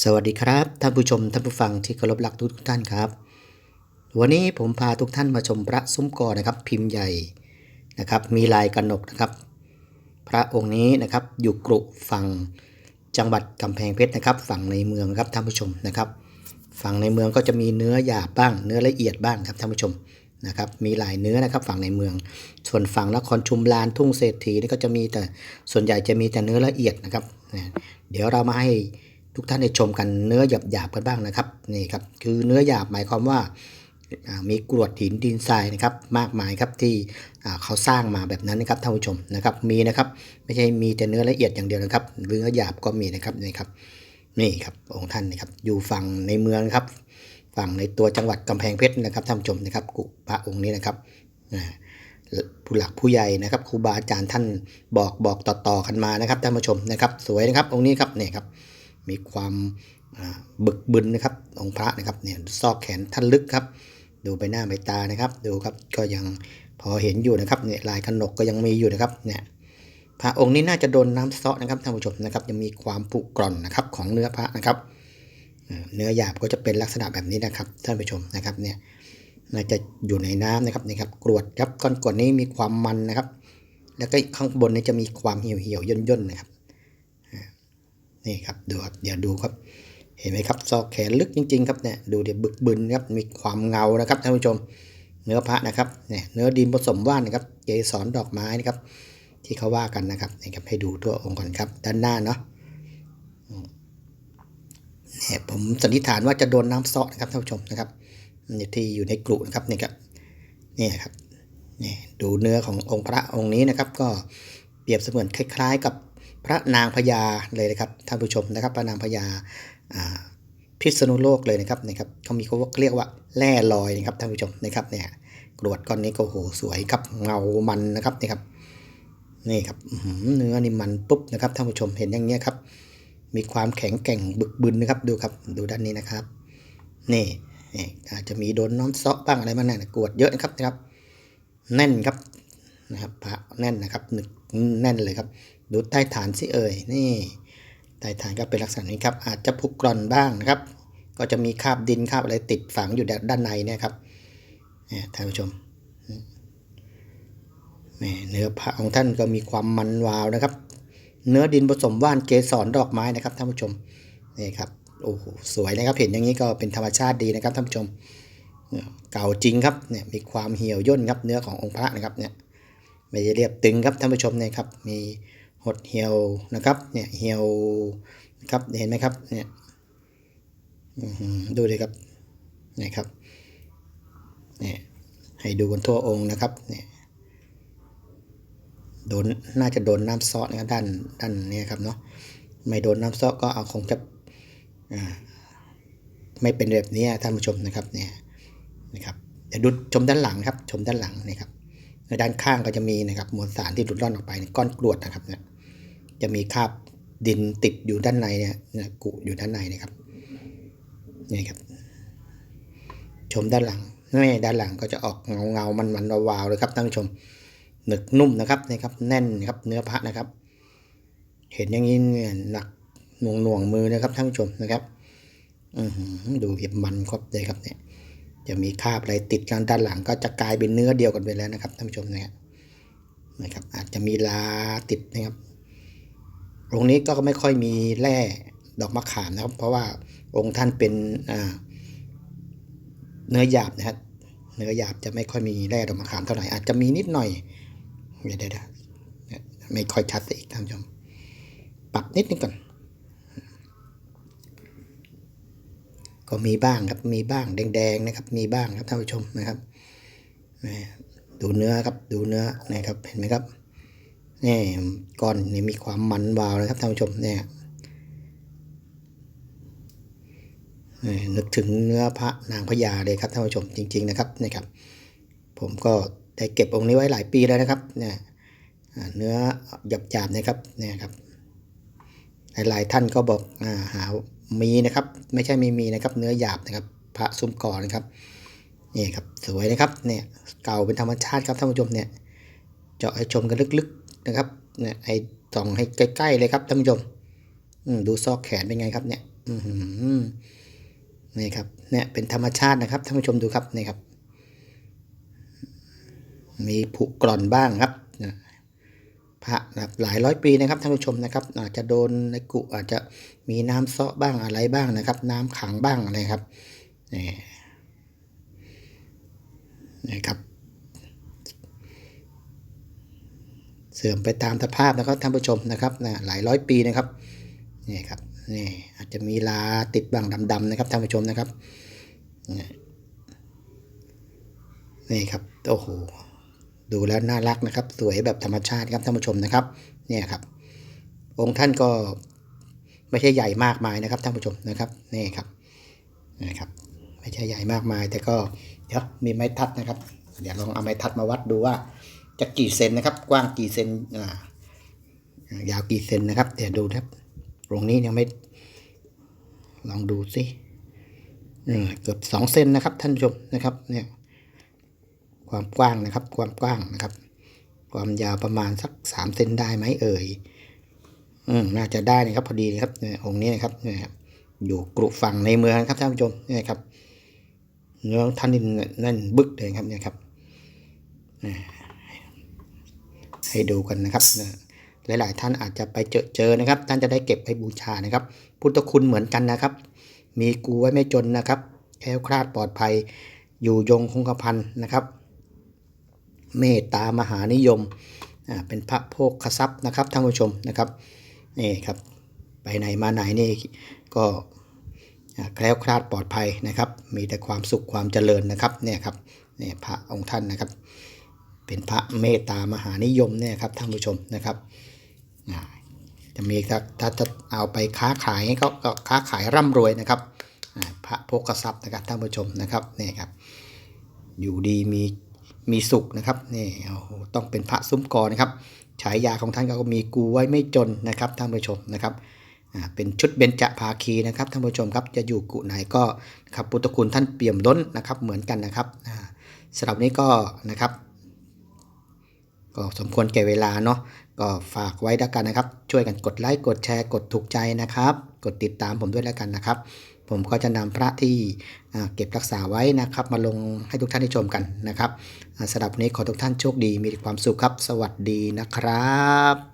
สวัสดีครับ ท่านผู้ชมท่านผู้ฟังที่เคารพรักทุกท่านครับ วันนี้ผมพาทุกท่านมาชมพระซุ้มกอนะครับ พิมพ์ใหญ่นะครับ มีลายกระหนกนะครับ พระองค์นี้นะครับอยู่กรุฝั่งจังหวัดกำแพงเพชรนะครับ ฝั่งในเมืองครับท่านผู้ชมนะครับ ฝั่งในเมืองก็จะมีเนื้อหยาบบ้าง เนื้อละเอียดบ้างครับท่านผู้ชมนะครับมีหลายเนื้อนะครับฝั่งในเมือง ส่วนฝั่งนครชุมลานทุ่งเศรษฐีนี่ก็จะมีแต่ส่วนใหญ่จะมีแต่เนื้อละเอียดนะครับเนี่ยเดี๋ยวเรามาให้ ทุกท่านได้ชมกันเนื้อหยาบๆกันบ้างนะครับนี่ครับคือเนื้อหยาบหมายความว่ามีกรวดหินดินทรายนะครับมากมายครับที่เขาสร้างมาแบบนั้นนะครับท่านผู้ชมนะครับมีนะครับไม่ใช่มีแต่เนื้อละเอียดอย่างเดียวนะครับเนื้อหยาบก็มีนะครับนี่ครับนี่ครับองค์ท่านนะครับอยู่ฝั่งในเมืองครับฝั่งในตัวจังหวัดกำแพงเพชรนะครับท่านผู้ชมนะครับกุพระองค์นี้นะครับผู้หลักผู้ใหญ่นะครับครูบาอาจารย์ท่านบอกบอกต่อๆกันมานะครับท่านผู้ชมนะครับ สวยนะครับองค์นี้ครับเนี่ยครับ มีความบึกบึนนะครับองค์พระนะครับเนี่ยซอกแขนท่านลึกครับ ดูใบหน้าใบตานะครับ ดูครับก็ยังพอเห็นอยู่นะครับเนี่ยลายขนกก็ยังมีอยู่นะครับเนี่ยพระองค์นี้น่าจะโดนน้ำซาะนะครับท่านผู้ชมนะครับยังมีความผุกร่อนนะครับของเนื้อพระนะครับ เนื้อหยาบก็จะเป็นลักษณะแบบนี้นะครับท่านผู้ชมนะครับเนี่ยน่าจะอยู่ในน้ำนะครับนี่ครับกรวดครับก้อนกรวดนี้มีความมันนะครับ แล้วก็ข้างบนนี้จะมีความเหี่ยวเหี่ยวย่นย่นๆนะครับ นี่ครับดูครับเดี๋ยวดูครับ เห็นไหมครับซอกแขนลึกจริง ๆ ครับเนี่ยดูเดี๋ยวบึกบึนครับมีความเงานะครับท่านผู้ชมเนื้อพระนะครับเนี่ยเนื้อดินผสมว่านนะครับเกสรดอกไม้นะครับ ที่เขาว่ากันนะครับนี่ครับให้ดูตัวองค์ก่อนครับ ด้านหน้าเนาะเนี่ยผมสันนิษฐานว่าจะโดนน้ำซาะนะครับท่านผู้ชมนะครับนี่ที่อยู่ในกรุนะครับนี่ครับเนี่ยครับนี่ดูเนื้อขององค์พระองค์นี้นะครับ ก็เปรียบเสมือนคล้าย ๆ กับ พระนางพญาเลยนะครับท่านผู้ชมนะครับ พระนางพญาพิษณุโลกเลยนะครับนะครับเขามีเขาเรียกว่าแร่ลอยนะครับท่านผู้ชมนะครับเนี่ยกรวดก้อนนี้ก็โหสวยครับเงามันนะครับนี่ครับนี่ครับเนื้อนี่มันปุ๊บนะครับท่านผู้ชมเห็นอย่างเงี้ยครับ มีความแข็งแกร่งบึกบึนนะครับดูครับดูด้านนี้นะครับ นี่นี่อาจจะมีโดนน้ำซาะบ้างอะไรบ้างนะกรวดเยอะนะครับนะครับ แน่นครับนะครับพระแน่นนะครับหนึกแน่นเลยครับ ดูใต้ฐานสิเอ่ยนี่ใต้ฐานก็เป็นลักษณะนี้ครับ อาจจะผุกร่อนบ้างนะครับ ก็จะมีคราบดินคราบอะไรติดฝังอยู่ด้านในนี่ยครับเนี่ยท่านผู้ชมเนื้อพระของท่านก็มีความมันวาวนะครับ เนื้อดินผสมว่านเกสรดอกไม้นะครับท่านผู้ชมนี่ครับโอ้โหสวยนะครับเห็นอย่างนี้ก็เป็นธรรมชาติดีนะครับท่านผู้ชมเนี่ยเก่าจริงครับเนี่ยมีความเหี่ยวย่นครับเนื้อขององค์พระนะครับเนี่ยไม่ได้เรียบตึงครับท่านผู้ชมเนี่ยครับมี หดเหี่ยวนะครับ เนี่ยเหี่ยวนะครับเห็นไหมครับเนี่ยดูดิครับนี่ครับเนี่ยให้ดูกันทั่วองค์นะครับเนี่ยโดนน่าจะโดนน้ำซอสนะครับด้านด้านนี้ครับเนาะไม่โดนน้ำซอสก็เอาคงจะอ่าไม่เป็นแบบนี้ท่านผู้ชมนะครับเนี่ยนะครับเดี๋ยวดูชมด้านหลังครับ ชมด้านหลังนี่ครับในด้านข้างก็จะมีนะครับมวลสารที่หลุดร่อนออกไปก้อนกรวดนะครับเนี่ย จะมีคราบดินติดอยู่ด้านในเนี่ยนี่ยกุอยู่ด้านในนะครับนี่ครับ ชมด้านหลังนี่ด้านหลังก็จะออกเงาเงามันมันวาวๆเลยครับท่านผู้ชมหนึกนุ่มนะครับนะครับ แน่นครับเนื้อพระนะครับ เห็นอย่างนี้เนี่ยหนักหน่วงหน่วงมือนะครับท่านผู้ชมนะครับอือหือดูเห็บมันครบเลยครับเนี่ย จะมีคราบอะไรติดกันด้านหลัง ก็จะกลายเป็นเนื้อเดียวกันไปแล้วนะครับท่านผู้ชมนะครับนะครับ อาจจะมีลาติดนะครับ องค์นี้ก็ไม่ค่อยมีแร่ดอกมะขามนะครับ เพราะว่าองค์ท่านเป็นเนื้อหยาบนะครับเนื้อหยาบจะไม่ค่อยมีแร่ดอกมะขามเท่าไหร่อาจจะมีนิดหน่อยเดี๋ยวเดี๋ยวไม่ค่อยชัดอีกท่านผู้ชมปรับนิดนึงก่อนก็มีบ้างครับมีบ้างแดงๆนะครับ มีบ้างครับท่านผู้ชมนะครับดูเนื้อครับดูเนื้อนะครับเห็นไหมครับ นี่ก้อนนี่มีความมันวาวนะครับท่านผู้ชมเนี่ยนึกถึงเนื้อพระนางพญาเลยครับท่านผู้ชมจริง ๆ นะครับนี่ครับ ผมก็ได้เก็บองค์นี้ไว้หลายปีแล้วนะครับเนี่ยเนื้อหยาบๆนะครับเนี่ยครับหลายๆท่านก็บอกอาหามีนะครับ ไม่ใช่ไม่มีนะครับ เนื้อหยาบนะครับ พระซุ้มก่อนะครับนี่ครับสวยนะครับเนี่ยเก่าเป็นธรรมชาติครับท่านผู้ชมเนี่ยเจาะให้ชมกันลึกๆ นะครับเนี่ยไอ้ส่องให้ใกล้ๆเลยครับท่านผู้ชมอืมดูซอกแขนเป็นไงครับเนี่ยอือหือนี่ครับเนี่ยเป็นธรรมชาตินะครับท่านผู้ชมดูครับนี่ครับ มีผุกร่อนบ้างครับพระนะหลายร้อยปีนะครับท่านผู้ชมนะครับ อาจจะโดนในกุอาจจะมีน้ำเซาะบ้างอะไรบ้างนะครับ น้ำขังบ้างอะไรครับนี่นี่ครับ เสื่อมไปตามสภาพนะครับท่านผู้ชมนะครับนะหลายร้อยปีนะครับนี่ครับนี่อาจจะมีลาติดบางดำๆนะครับท่านผู้ชมนะครับนี่นี่ครับโอ้โหดูแล้วน่ารักนะครับ สวยแบบธรรมชาติครับท่านผู้ชมนะครับเนี่ยครับ องค์ท่านก็ไม่ใช่ใหญ่มากมายนะครับท่านผู้ชมนะครับนี่ครับนี่ครับ ไม่ใช่ใหญ่มากมาย แต่ก็เดี๋ยวมีไม้ทัดนะครับ เดี๋ยวลองเอาไม้ทัดมาวัดดูว่า จะกี่เซนนะครับ กว้างกี่เซนอ่ายาวกี่เซนนะครับ เดี๋ยวดูครับ ตรงนี้ยังไม่ ลองดูสิเออเกือบสองเซนนะครับท่านผู้ชมนะครับ เนี่ย ความกว้างนะครับ ความกว้างนะครับ ความยาวประมาณสักสามเซนได้ไหมเอ่ย อืมน่าจะได้นะครับ พอดีนะครับเนี่ยองค์นี้นะครับเนี่ยครับอยู่กรุฝั่งในเมืองครับท่านผู้ชมเนี่ยครับเนื้อท่านนี่นั่นบึกเลยครับเนี่ยครับ ให้ดูกันนะครับหลาย ๆ ท่านอาจจะไปเจอเจอนะครับ ท่านจะได้เก็บไปบูชานะครับ พุทธคุณเหมือนกันนะครับ มีกูไว้ไม่จนนะครับแคล้วคลาดปลอดภัย อยู่ยงคงกระพันนะครับ เมตตามหานิยมอ่าเป็นพระโภคทรัพย์นะครับท่านผู้ชมนะครับนี่ครับไปไหนมาไหนนี่ก็แคล้วคลาดปลอดภัยนะครับ มีแต่ความสุขความเจริญนะครับเนี่ยครับเนี่ยพระองค์ท่านนะครับ เป็นพระเมตตามหานิยมเนี่ยครับท่านผู้ชมนะครับจะมีถ้าถ้าถ้าเอาไปค้าขายก็ก็ค้าขายร่ำรวยนะครับพระโภคทรัพย์นะครับท่านผู้ชมนะครับนี่ครับอยู่ดีมีมีสุขนะครับนี่ต้องเป็นพระซุ้มกอนะครับฉายาของท่านก็มีกูไว้ไม่จนนะครับท่านผู้ชมนะครับเป็นชุดเบญจภาคีนะครับท่านผู้ชมครับจะอยู่กุไหนก็ครับพุทธคุณท่านเปี่ยมล้นนะครับเหมือนกันนะครับสำหรับนี้ก็นะครับ ก็สมควรแก่เวลาเนาะก็ฝากไว้แล้วกันนะครับ ช่วยกันกดไลค์กดแชร์กดถูกใจนะครับ กดติดตามผมด้วยแล้วกันนะครับ ผมก็จะนำพระที่เก็บรักษาไว้นะครับ มาลงให้ทุกท่านได้ชมกันนะครับสำหรับวันนี้ขอทุกท่านโชคดีมีความสุขครับ สวัสดีนะครับ